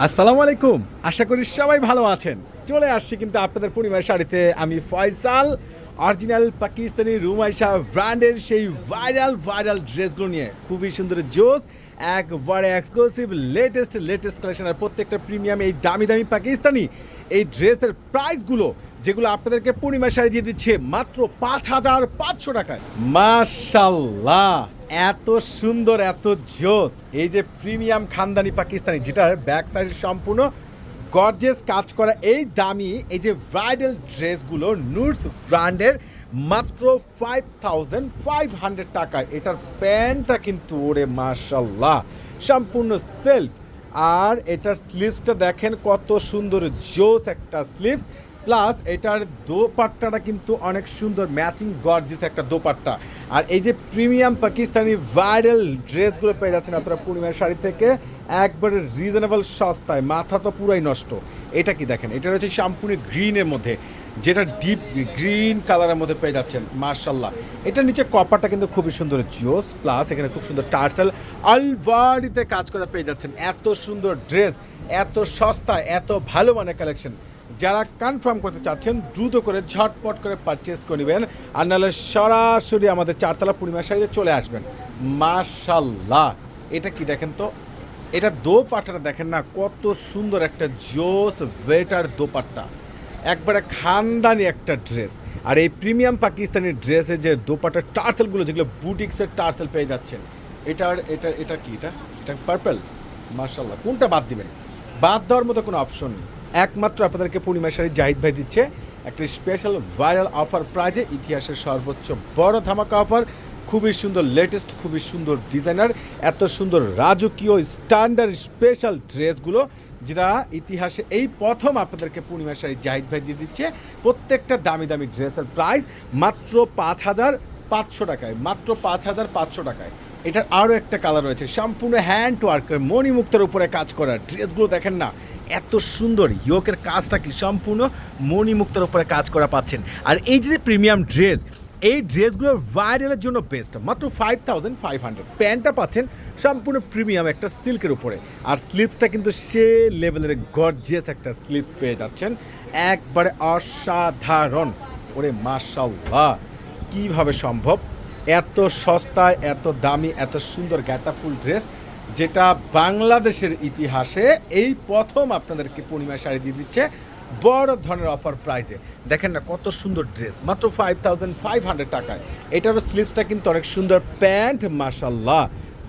আসসালামু আলাইকুম। আশা করি সবাই ভালো আছেন। চলে আসছি কিন্তু আপনাদের পরিবার শাড়িতে। আমি ফয়সাল, অরিজিনাল পাকিস্তানি রুমাইশা ব্র্যান্ডের সেই ভাইরাল ভাইরাল ড্রেসগুলো নিয়ে। খুবই সুন্দর জোস, একবারে এক্সক্লুসিভ লেটেস্ট লেটেস্ট কালেকশন আর প্রত্যেকটা প্রিমিয়াম এই দামি দামি পাকিস্তানি এই ড্রেসের প্রাইসগুলো যেগুলো আপনাদেরকে পূর্ণিমা শাড়ি দিয়ে দিচ্ছে মাত্র পাঁচ হাজার পাঁচশো টাকায়। মাশাল্লাহ! এত সুন্দর, এত জোস। এই যে প্রিমিয়াম খানদানি পাকিস্তানি, যেটার ব্যাক সাইড সম্পূর্ণ গর্জেস কাজ করা এই দামি, এই যে ব্রাইডাল ড্রেসগুলো নুডস ব্র্যান্ডের মাত্র ফাইভ থাউজেন্ড ফাইভ হান্ড্রেড টাকায়। এটার প্যান্টটা কিন্তু, ওরে মাশাল্লাহ সম্পূর্ণ সেলফ আর এটার স্লিভসটা দেখেন কত সুন্দর, জোস একটা স্লিভস প্লাস এটার দোপাট্টাটা কিন্তু অনেক সুন্দর ম্যাচিং গর্জিস একটা দোপাট্টা। আর এই যে প্রিমিয়াম পাকিস্তানি ভাইরাল ড্রেসগুলো পেয়ে যাচ্ছেন আপনারা পূর্ণিমার শাড়ি থেকে, একবারে রিজনেবল সস্তায়, মাথা তো পুরাই নষ্ট। এটা কি দেখেন? এটা হচ্ছে সম্পূর্ণ গ্রিনের মধ্যে, যেটা ডিপ গ্রিন কালারের মধ্যে পেয়ে যাচ্ছেন মার্শাল্লাহ এটার নিচে কপারটা কিন্তু খুবই সুন্দর জোস প্লাস এখানে খুব সুন্দর টার্সেল আলভারিতে কাজ করা পেয়ে যাচ্ছেন, এত সুন্দর ড্রেস। এত সস্তা, এত ভালো মানের কালেকশন যারা কনফার্ম করতে চাচ্ছেন, দ্রুত করে, ঝটপট করে পারচেস করে নেবেন আর নাহলে সরাসরি আমাদের চারতলা পূর্ণিমা শাড়িতে চলে আসবেন। মাশাল্লাহ এটা কি দেখেন তো? এটা দোপাট্টাটা দেখেন না, কত সুন্দর একটা জোস ভেটার দোপাট্টা। একবারে খানদানি একটা ড্রেস আর এই প্রিমিয়াম পাকিস্তানি ড্রেসে যে দোপাট্টা টার্সেলগুলো, যেগুলো বুটিক্সের টার্সেল পেয়ে যাচ্ছেন, এটার এটা এটা কি এটা? এটা পার্পল মার্শাল্লাহ কোনটা বাদ দিবেন? বাদ দেওয়ার মতো কোনো অপশন নেই। একমাত্র আপনাদেরকে পূর্ণিমা শাড়ি জাহিদ ভাই দিচ্ছে। একটা স্পেশাল ভাইরাল অফার প্রাইজে ইতিহাসের সর্বোচ্চ বড় ধামাকা অফার খুবই সুন্দর লেটেস্ট খুবই সুন্দর ডিজাইনার এত সুন্দর রাজকীয় স্ট্যান্ডার্ড স্পেশাল ড্রেসগুলো যেটা ইতিহাসে এই প্রথম আপনাদেরকে পূর্ণিমা শাড়ি জাহিদ ভাই দিয়ে দিচ্ছে। প্রত্যেকটা দামি দামি ড্রেসের প্রাইস মাত্র পাঁচ হাজার পাঁচশো টাকায়, মাত্র পাঁচ হাজার পাঁচশো টাকায়। এটার আরও একটা কালার রয়েছে। সম্পূর্ণ হ্যান্ড ওয়ার্কের মণিমুক্তার উপরে কাজ করা ড্রেসগুলো দেখেন না, এত সুন্দর। ইয়োকের কাজটা কি সম্পূর্ণ মণিমুক্তার উপরে কাজ করা পাচ্ছেন। আর এই যে প্রিমিয়াম ড্রেস এই ড্রেসগুলো ভাইরালের জন্য বেস্ট মাত্র ফাইভ থাউজেন্ড ফাইভ হান্ড্রেড প্যান্টটা পাচ্ছেন সম্পূর্ণ প্রিমিয়াম একটা সিল্কের উপরে। আর স্লিপসটা কিন্তু সে লেভেলের গর্জিয়াস একটা স্লিপ পেয়ে যাচ্ছেন। একবারে অসাধারণ। ওরে মাশাল্লাহ কীভাবে সম্ভব? এত সস্তায়, এত দামি, এত সুন্দর গ্যাটা ফুল ড্রেস যেটা বাংলাদেশের ইতিহাসে এই প্রথম আপনাদেরকে পূর্ণিমা শাড়ি দিয়ে দিচ্ছে বড় ধরনের অফার প্রাইসে দেখেন না কত সুন্দর ড্রেস মাত্র ফাইভ থাউজেন্ড ফাইভ হান্ড্রেড টাকায়। এটারও স্লিভসটা কিন্তু অনেক সুন্দর, প্যান্ট মাসাল্লাহ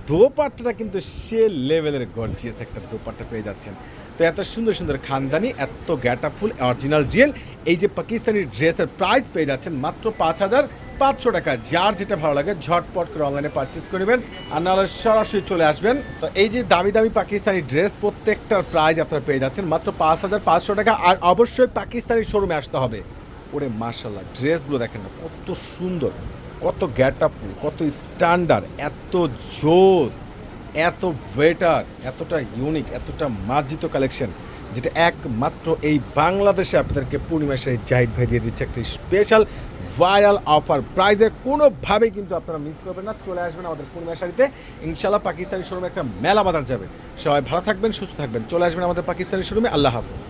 দোপাট্টাটা কিন্তু সে লেভেলের গর্জিয়াস একটা দোপাট্টা পেয়ে যাচ্ছেন। তো এত সুন্দর সুন্দর খানদানি, এত গ্যাটা ফুল অরিজিনাল রিয়েল এই যে পাকিস্তানি ড্রেসের প্রাইস পেয়ে যাচ্ছেন মাত্র পাঁচ হাজার পাঁচশো টাকা। যার যেটা ভালো লাগে, ঝটপট করে অনলাইনে পারচেস করবেন আর নাহলে সরাসরি চলে আসবেন। তো এই যে দামি দামি পাকিস্তানি ড্রেস প্রত্যেকটার প্রাইস আপনারা পেয়ে যাচ্ছেন মাত্র পাঁচ হাজার পাঁচশো টাকা। আর অবশ্যই পাকিস্তানি শোরুমে আসতে হবে। ওরে মার্শাল্লাহ ড্রেসগুলো দেখেন না, কত সুন্দর। কত গ্যাট আপ কত স্ট্যান্ডার্ড, এত জোস এত ওয়েটার, এতটা ইউনিক, এতটা মার্জিত কালেকশন, যেটা একমাত্র এই বাংলাদেশে আপনাদেরকে পূর্ণিমা শাড়ি জাহিদ ভাই দিয়ে দিচ্ছে একটি স্পেশাল ভাইরাল অফার প্রাইজে কোনোভাবেই কিন্তু আপনারা মিস করবেন না, চলে আসবেন আমাদের পূর্ণিমা শাড়িতে। ইনশাল্লাহ পাকিস্তানি শোরুমে একটা মেলা বাজার যাবে। সবাই ভালো থাকবেন, সুস্থ থাকবেন। চলে আসবেন আমাদের পাকিস্তানি শোরুমে আল্লাহ হাফিজ।